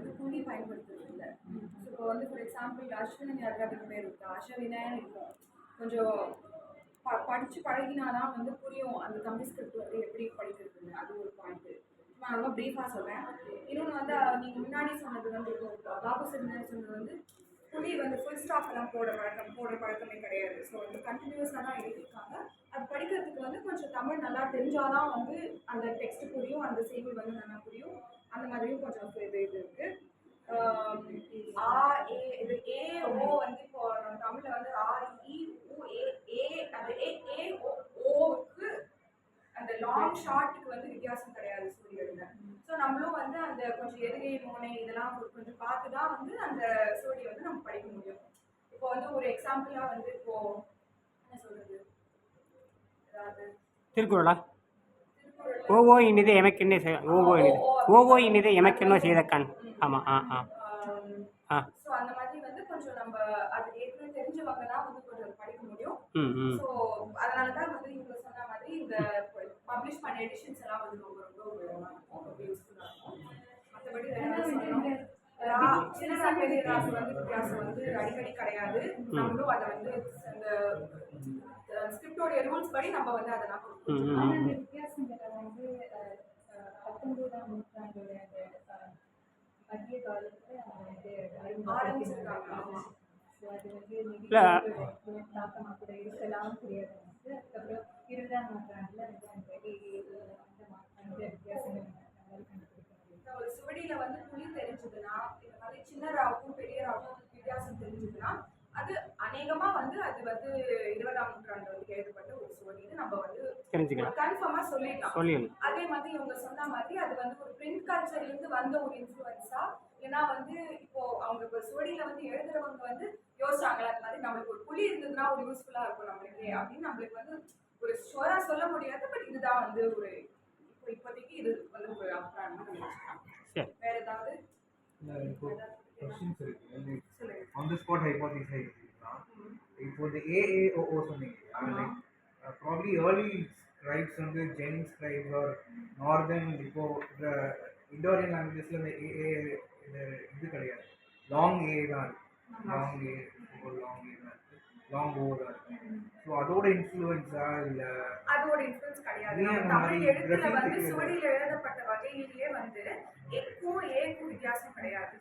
வந்து துணி பயன்படுத்துறது இல்லை இப்போ வந்து ஃபார் எக்ஸாம்பிள் அஸ்வினன் யாருக்காவது பேர் இருக்கா. அஸ்வினான்னு இருக்கும். கொஞ்சம் ப படித்து பழகினாதான் வந்து புரியும் அந்த தமிழ் ஸ்கிரிப்ட் வந்து எப்படி படிக்கிறதுன்னு. அது ஒரு பாயிண்ட்டு நான் ரொம்ப ப்ரீஃபாக சொல்கிறேன் இன்னொன்று வந்து நீங்கள் முன்னாடி சொன்னது வந்து இப்போ பாபு சார் சொன்னது வந்து புள்ளி வந்து ஃபுல் ஸ்டாப் எல்லாம் போட பழக்கம் போடுற பழக்கமே கிடையாது. ஸோ வந்து கண்டினியூஸாக தான் எழுதியிருக்காங்க. அது படிக்கிறதுக்கு வந்து கொஞ்சம் தமிழ் நல்லா தெரிஞ்சாதான் வந்து அந்த டெக்ஸ்ட் புரியும் அந்த செய்தி வந்து நல்லா புரியும். அந்த மாதிரியும் கொஞ்சம் இது இது இருக்குது ஆ ஏ இது ஏ ஓ வந்து இப்போ நம்ம தமிழில் வந்து ஆ இ உ ஏ ஏ அந்த ஏ ஏ ஓ அந்த லாங் ஷார்ட்டுக்கு வந்து வித்தியாசம் கிடையாது சூரியன்ல. ஸோ நம்மளும் வந்து அந்த கொஞ்சம் எதுகை மோனை இதெல்லாம் கொஞ்சம் பார்த்து தான் வந்து அந்த சூரிய வந்து நம்ம படிக்க முடியும். இப்போ வந்து ஒரு எக்ஸாம்பிளாக வந்து இப்போ என்ன சொல்றது? அதாவது திருக்குறளா? ஓவோ இனிது எமக்கென்ன செய் ஓவோ இனிது. ஓவோ இனிது எமக்கென்ன செய்த கண்? ஆமாம் ஆ ஆ. ஆ. ஸோ அந்த மாதிரி வந்து கொஞ்சம் நம்ம அது ஏற்கனவே தெரிஞ்சவங்க தான் வந்து கொஞ்சம் படிக்க முடியும். ம் ஸோ அதனால தான் வந்து இவங்க சொன்ன மாதிரி இந்த பப்ளிஷ் பண்ண எடிஷன்ஸ் எல்லாம் வந்து ரொம்ப ரொம்ப உபயோகமாக இருக்கும் ரொம்ப யூஸ்ஃபுல்லாக இருக்கும் மற்றபடி வேற என்ன சொல்லணும்? ரா- சின்ன பெரிய ராசு வந்து வித்தியாசம் வந்து அடிக்கடி கிடையாது. நம்மளும் அதை வந்து அந்த ஸ்கிரிப்டோடைய ரூல்ஸ் படி நம்ம வந்து அதை நம்ம ஒரு சுவடியில வந்து புள்ளி தெரிஞ்சதுன்னா இந்த மாதிரி சின்ன ராவுக்கும் பெரிய ராவுக்கும் வித்தியாசம் தெரிஞ்சதுன்னா அது அநேகமா வந்து அது வந்து இருபதாம் நூற்றாண்டு வந்து எழுதப்பட்ட ஒரு சுவடின்னு நம்ம வந்து தெரிஞ்சுக்கலாம். கன்ஃபார்மா சொல்லிடலாம். சொல்லிடலாம் அதே மாதிரி இவங்க சொன்ன மாதிரி அது வந்து ஒரு பிரிண்ட் கல்ச்சர்ல இருந்து வந்த ஒரு இன்ஃப்ளூயன்ஸா ஏன்னா வந்து இப்போ அவங்க இப்போ சுவடியில வந்து எழுதுறவங்க வந்து யோசிச்சாங்களா அது மாதிரி நம்மளுக்கு ஒரு புள்ளி இருந்ததுன்னா ஒரு யூஸ்ஃபுல்லா இருக்கும் நம்மளுக்கு அப்படின்னு நம்மளுக்கு வந்து ஒரு ஷோரா சொல்ல முடியாது பட் இதுதான் வந்து ஒரு இப்போ இப்போதைக்கு இது வந்து ஒரு அபிப்பிராயமா வேற ஏதாவது? ஆன் த ஸ்பாட் ஹைபோதிசைஸ் இப்போ இந்த ஏஏஓஓ சொன்னீங்க ப்ராப்ளி ஏர்லி ஸ்கிரைப்ஸ் வந்து ஜெயின் ஸ்கிரைப்ஸ் ஆர் நார்தர்ன் இப்போ இண்டோரியன் லாங்குவேஜஸில் இந்த இந்த இது கிடையாது. லாங் ஏ தான் இருக்கு லாங் ஏ லாங் ஏ தான் இருக்கு லாங் ஓ தான் ஸோ அதோட இன்ஃப்ளூயன்ஸா இல்லை? அதோட இன்ஃப்ளூயன்ஸ் கிடையாது. தமிழ் மாதிரி எழுத்துல வந்து சுவடியில் எழுதப்பட்ட வகையிலேயே வந்து எக்கும் ஏக்கும் வித்தியாசம் கிடையாது.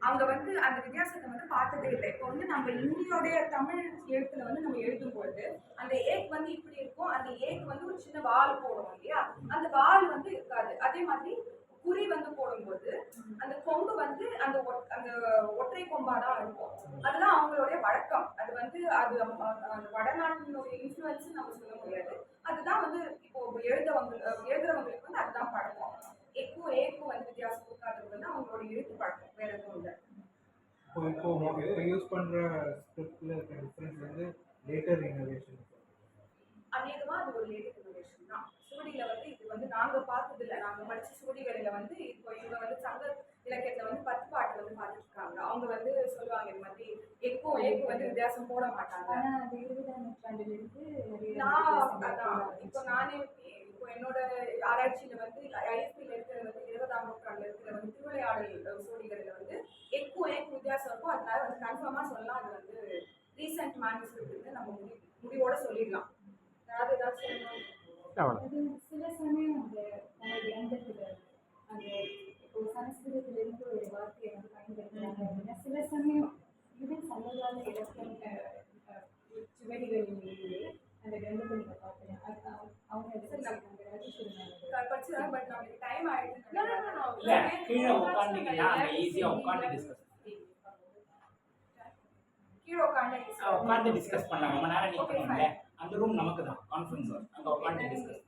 அங்க வந்து அந்த வித்தியாசத்தை வந்து பார்த்ததே இல்லை இப்போ வந்து நம்ம இந்தியோடைய தமிழ் எழுத்துல வந்து நம்ம எழுதும் பொழுது அந்த ஏக் வந்து இப்படி இருக்கும் அந்த ஏக் வந்து ஒரு சின்ன வால் போடும் இல்லையா? அந்த வால் வந்து இருக்காது. அதே மாதிரி குறி வந்து போடும்போது அந்த கொம்பு வந்து அந்த ஒட்- அந்த ஒற்றை கொம்பா தான் இருக்கும். அதுதான் அவங்களுடைய வழக்கம். அது வந்து அது அந்த வடநாட்டினுடைய இன்ஃப்ளூயன்ஸ் நம்ம சொல்ல முடியாது. அதுதான் வந்து இப்போ எழுதவங்க எழுத வந்து அதுதான் பழக்கம் எக்கும் ஏக்கும் வந்து வித்தியாசம் கொடுக்காதது வந்து அவங்களோட எழுத்து பழக்கம் வேற எதுவும் இல்லை இப்போ இப்போ மொ- இப்போ யூஸ் பண்ணுற ஸ்கிரிப்டில் இருக்க டிஃப்ரென்ஸ் வந்து லேட்டர் இனோவேஷன் அநேகமா அது ஒரு லேட்டர் இனோவேஷன் தான். சுவடியில வந்து இது வந்து நாங்க பார்த்தது இல்லை நாங்க படிச்ச சுவடி வேலையில வந்து இப்போ இவங்க வந்து சங்க இலக்கியத்துல வந்து பத்து பாட்டு வந்து பார்த்துருக்காங்க அவங்க வந்து சொல்லுவாங்க இந்த மாதிரி எக்கும் ஏக்கும் வந்து வித்தியாசம் போட மாட்டாங்க. அது இருபதாம் நூற்றாண்டுல இருந்து நிறைய நான் அதான். இப்போ நானே இப்போ என்னோட ஆராய்ச்சியில வந்து ஐஎஸ்பியில் இருக்கிறது வந்து இருபதாம் நூற்றாண்டுல இருக்கிற வந்து திருவிளையாடல் சோழிகளில் வந்து எக்கும் ஏக்கும் வித்தியாசம் இருக்கும் அதனால வந்து கன்ஃபார்மாக சொல்லலாம். அது வந்து ரீசெண்ட் மேனுஸ்கிரிப்ட் நம்ம முடி முடிவோட சொல்லிடலாம். யாராவது ஏதாவது சொல்லணும்? சில சமயம் அந்த தமிழ் இயந்திரத்துல அந்த இப்போ சமஸ்கிருதத்துல இருந்து ஒரு வார்த்தையை வந்து பயன்படுத்துறாங்க. அப்படின்னா சில சமயம் இது சங்ககால இலக்கியம் சுவடிகளிலேயே அந்த கிரந்தத்தை நீங்க அவங்க-. படிச்சுதான் பட் நம்மளுக்கு டைம் ஆயிடுச்சு ஈஸியா உட்காந்து டிஸ்கஸ் கீழே உட்காந்து உட்காந்து டிஸ்கஸ் பண்ணலாம். ரொம்ப நேரம் நிக்கணும்ல அந்த ரூம் நமக்கு தான் கான்ஃபரன்ஸ் அங்க உட்காந்து டிஸ்கஸ்